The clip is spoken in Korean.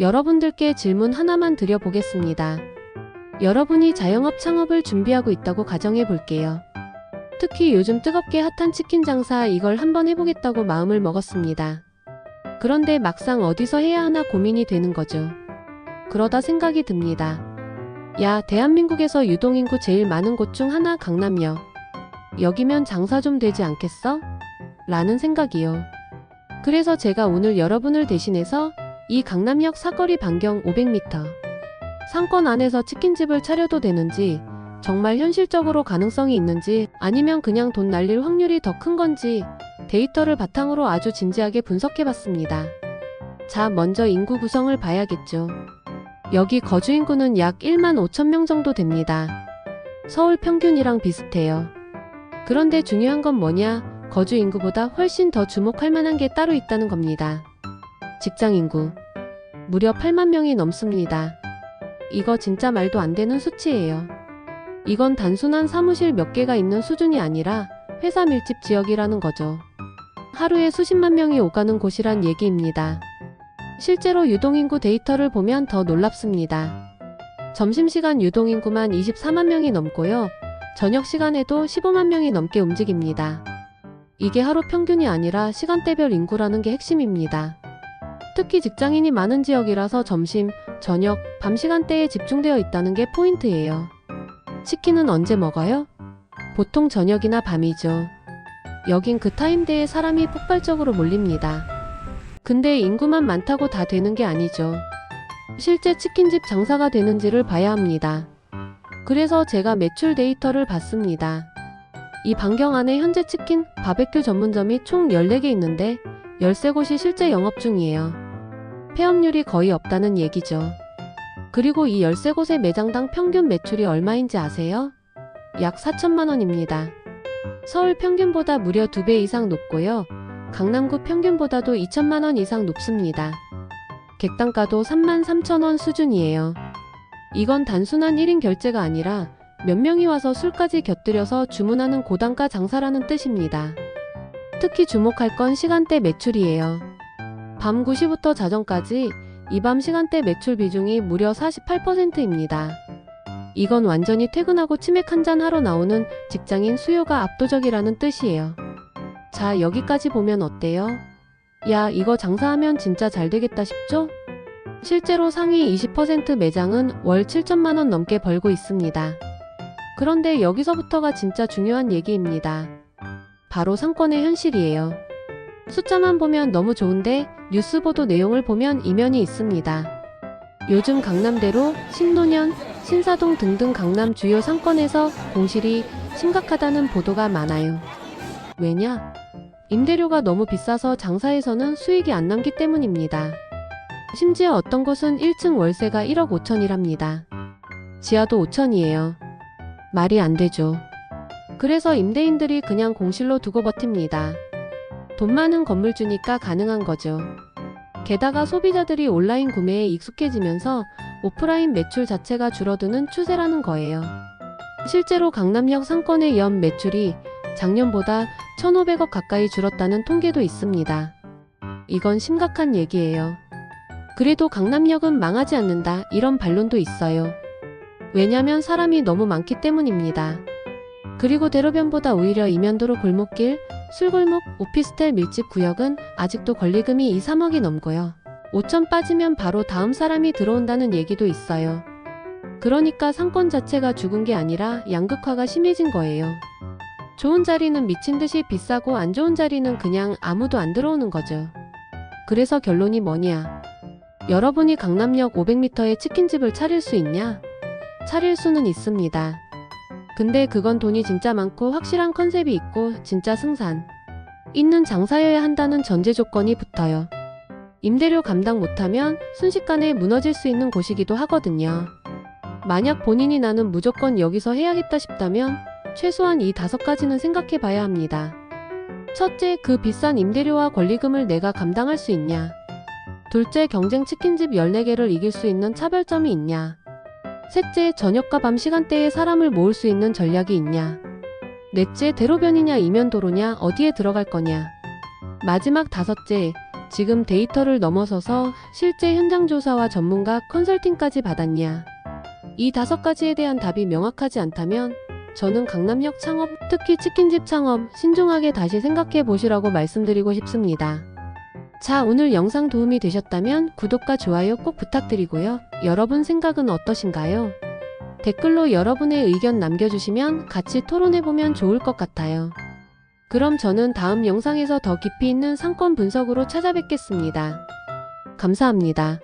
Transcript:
여러분들께 질문 하나만 드려보겠습니다. 여러분이 자영업 창업을 준비하고 있다고 가정해 볼게요. 특히 요즘 뜨겁게 핫한 치킨 장사 이걸 한번 해보겠다고 마음을 먹었습니다. 그런데 막상 어디서 해야 하나 고민이 되는 거죠. 그러다 생각이 듭니다. 야, 대한민국에서 유동인구 제일 많은 곳 중 하나 강남역. 여기면 장사 좀 되지 않겠어? 라는 생각이요. 그래서 제가 오늘 여러분을 대신해서 이 강남역 사거리 반경 500m 상권 안에서 치킨집을 차려도 되는지 정말 현실적으로 가능성이 있는지 아니면 그냥 돈 날릴 확률이 더 큰 건지 데이터를 바탕으로 아주 진지하게 분석해 봤습니다. 자, 먼저 인구 구성을 봐야겠죠. 여기 거주 인구는 약 1만 5천 명 정도 됩니다. 서울 평균이랑 비슷해요. 그런데 중요한 건 뭐냐? 거주 인구보다 훨씬 더 주목할 만한 게 따로 있다는 겁니다. 직장 인구. 무려 8만 명이 넘습니다. 이거 진짜 말도 안 되는 수치예요. 이건 단순한 사무실 몇 개가 있는 수준이 아니라 회사 밀집 지역이라는 거죠. 하루에 수십만 명이 오가는 곳이란 얘기입니다. 실제로 유동인구 데이터를 보면 더 놀랍습니다. 점심시간 유동인구만 24만 명이 넘고요. 저녁 시간에도 15만 명이 넘게 움직입니다. 이게 하루 평균이 아니라 시간대별 인구라는 게 핵심입니다. 특히 직장인이 많은 지역이라서 점심, 저녁, 밤 시간대에 집중되어 있다는 게 포인트예요. 치킨은 언제 먹어요? 보통 저녁이나 밤이죠. 여긴 그 타임대에 사람이 폭발적으로 몰립니다. 근데 인구만 많다고 다 되는 게 아니죠. 실제 치킨집 장사가 되는지를 봐야 합니다. 그래서 제가 매출 데이터를 봤습니다. 이 반경 안에 현재 치킨, 바베큐 전문점이 총 14개 있는데 13곳이 실제 영업 중이에요. 폐업률이 거의 없다는 얘기죠. 그리고 이 13곳의 매장당 평균 매출이 얼마인지 아세요? 약 4천만 원입니다. 서울 평균보다 무려 2배 이상 높고요. 강남구 평균보다도 2천만 원 이상 높습니다. 객단가도 3만 3천 원 수준이에요. 이건 단순한 1인 결제가 아니라 몇 명이 와서 술까지 곁들여서 주문하는 고단가 장사라는 뜻입니다. 특히 주목할 건 시간대 매출이에요. 밤 9시부터 자정까지 이 밤 시간대 매출 비중이 무려 48%입니다. 이건 완전히 퇴근하고 치맥 한 잔 하러 나오는 직장인 수요가 압도적이라는 뜻이에요. 자, 여기까지 보면 어때요? 야, 이거 장사하면 진짜 잘 되겠다 싶죠? 실제로 상위 20% 매장은 월 7천만 원 넘게 벌고 있습니다. 그런데 여기서부터가 진짜 중요한 얘기입니다. 바로 상권의 현실이에요. 숫자만 보면 너무 좋은데 뉴스 보도 내용을 보면 이면이 있습니다. 요즘 강남대로, 신도년, 신사동 등등 강남 주요 상권에서 공실이 심각하다는 보도가 많아요. 왜냐? 임대료가 너무 비싸서 장사에서는 수익이 안 남기 때문입니다. 심지어 어떤 곳은 1층 월세가 1억 5천이랍니다. 지하도 5천이에요. 말이 안 되죠. 그래서 임대인들이 그냥 공실로 두고 버팁니다. 돈 많은 건물주니까 가능한 거죠. 게다가 소비자들이 온라인 구매에 익숙해지면서 오프라인 매출 자체가 줄어드는 추세라는 거예요. 실제로 강남역 상권의 연 매출이 작년보다 1,500억 가까이 줄었다는 통계도 있습니다. 이건 심각한 얘기예요. 그래도 강남역은 망하지 않는다 이런 반론도 있어요. 왜냐면 사람이 너무 많기 때문입니다. 그리고 대로변보다 오히려 이면도로 골목길, 술골목, 오피스텔 밀집 구역은 아직도 권리금이 2, 3억이 넘고요. 5천 빠지면 바로 다음 사람이 들어온다는 얘기도 있어요. 그러니까 상권 자체가 죽은 게 아니라 양극화가 심해진 거예요. 좋은 자리는 미친 듯이 비싸고 안 좋은 자리는 그냥 아무도 안 들어오는 거죠. 그래서 결론이 뭐냐? 여러분이 강남역 500m에 치킨집을 차릴 수 있냐? 차릴 수는 있습니다. 근데 그건 돈이 진짜 많고 확실한 컨셉이 있고 진짜 승산 있는 장사여야 한다는 전제 조건이 붙어요. 임대료 감당 못하면 순식간에 무너질 수 있는 곳이기도 하거든요. 만약 본인이 나는 무조건 여기서 해야겠다 싶다면 최소한 이 다섯 가지는 생각해 봐야 합니다. 첫째, 그 비싼 임대료와 권리금을 내가 감당할 수 있냐. 둘째, 경쟁 치킨집 14개를 이길 수 있는 차별점이 있냐. 셋째, 저녁과 밤 시간대에 사람을 모을 수 있는 전략이 있냐. 넷째, 대로변이냐 이면도로냐 어디에 들어갈 거냐. 마지막 다섯째, 지금 데이터를 넘어서서 실제 현장 조사와 전문가 컨설팅까지 받았냐? 이 다섯 가지에 대한 답이 명확하지 않다면 저는 강남역 창업, 특히 치킨집 창업 신중하게 다시 생각해 보시라고 말씀드리고 싶습니다. 자, 오늘 영상 도움이 되셨다면 구독과 좋아요 꼭 부탁드리고요. 여러분 생각은 어떠신가요? 댓글로 여러분의 의견 남겨주시면 같이 토론해보면 좋을 것 같아요. 그럼 저는 다음 영상에서 더 깊이 있는 상권 분석으로 찾아뵙겠습니다. 감사합니다.